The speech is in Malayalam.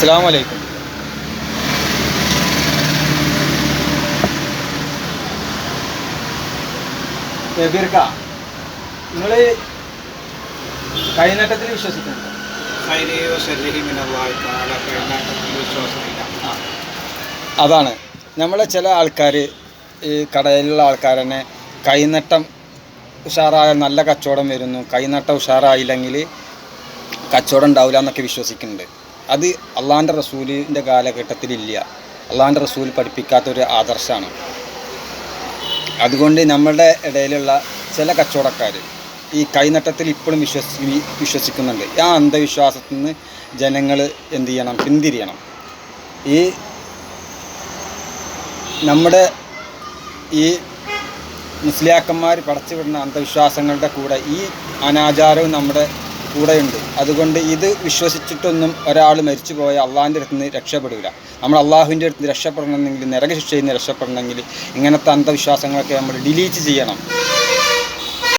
അസ്സാം വലൈക്കും നിങ്ങൾ കൈനട്ടത്തിൽ വിശ്വസിക്കുന്നുണ്ടോ? അതാണ്. നമ്മളെ ചില ആൾക്കാർ ഈ കടയിലുള്ള ആൾക്കാർ തന്നെ കൈനട്ടം ഉഷാറായ നല്ല കച്ചവടം വരുന്നു. കൈനട്ടം ഉഷാറായില്ലെങ്കിൽ കച്ചവടം ഉണ്ടാവില്ല എന്നൊക്കെ വിശ്വസിക്കുന്നുണ്ട്. അത് അള്ളാന്റെ റസൂലിന്റെ കാലഘട്ടത്തിലില്ല. അള്ളാന്റെ റസൂൽ പഠിപ്പിക്കാത്ത ഒരു ആദർശമാണ് അതുകൊണ്ട് നമ്മളുടെ ഇടയിലുള്ള ചില കച്ചവടക്കാർ ഈ കൈനട്ടത്തിൽ ഇപ്പോഴും വിശ്വസി വിശ്വസിക്കുന്നുണ്ട്. ആ അന്ധവിശ്വാസത്തിൽ നിന്ന് ജനങ്ങൾ എന്ത് ചെയ്യണം? പിന്തിരിയണം. ഈ നമ്മുടെ ഈ മുസ്ലിയാക്കന്മാർ പടച്ചുവിടുന്ന അന്ധവിശ്വാസങ്ങളുടെ കൂടെ ഈ അനാചാരവും നമ്മുടെ കൂടെയുണ്ട്. അതുകൊണ്ട് ഇത് വിശ്വസിച്ചിട്ടൊന്നും ഒരാൾ മരിച്ചു പോയ അള്ളാഹിന്റെ അടുത്ത് നിന്ന് രക്ഷപ്പെടില്ല നമ്മൾ അള്ളാഹുവിന്റെ അടുത്ത് രക്ഷപ്പെടണമെങ്കിൽ നരകശിക്ഷയിൽ നിന്ന് രക്ഷപ്പെടണമെങ്കിൽ ഇങ്ങനത്തെ അന്ധവിശ്വാസങ്ങളൊക്കെ നമ്മൾ ഡിലീറ്റ് ചെയ്യണം.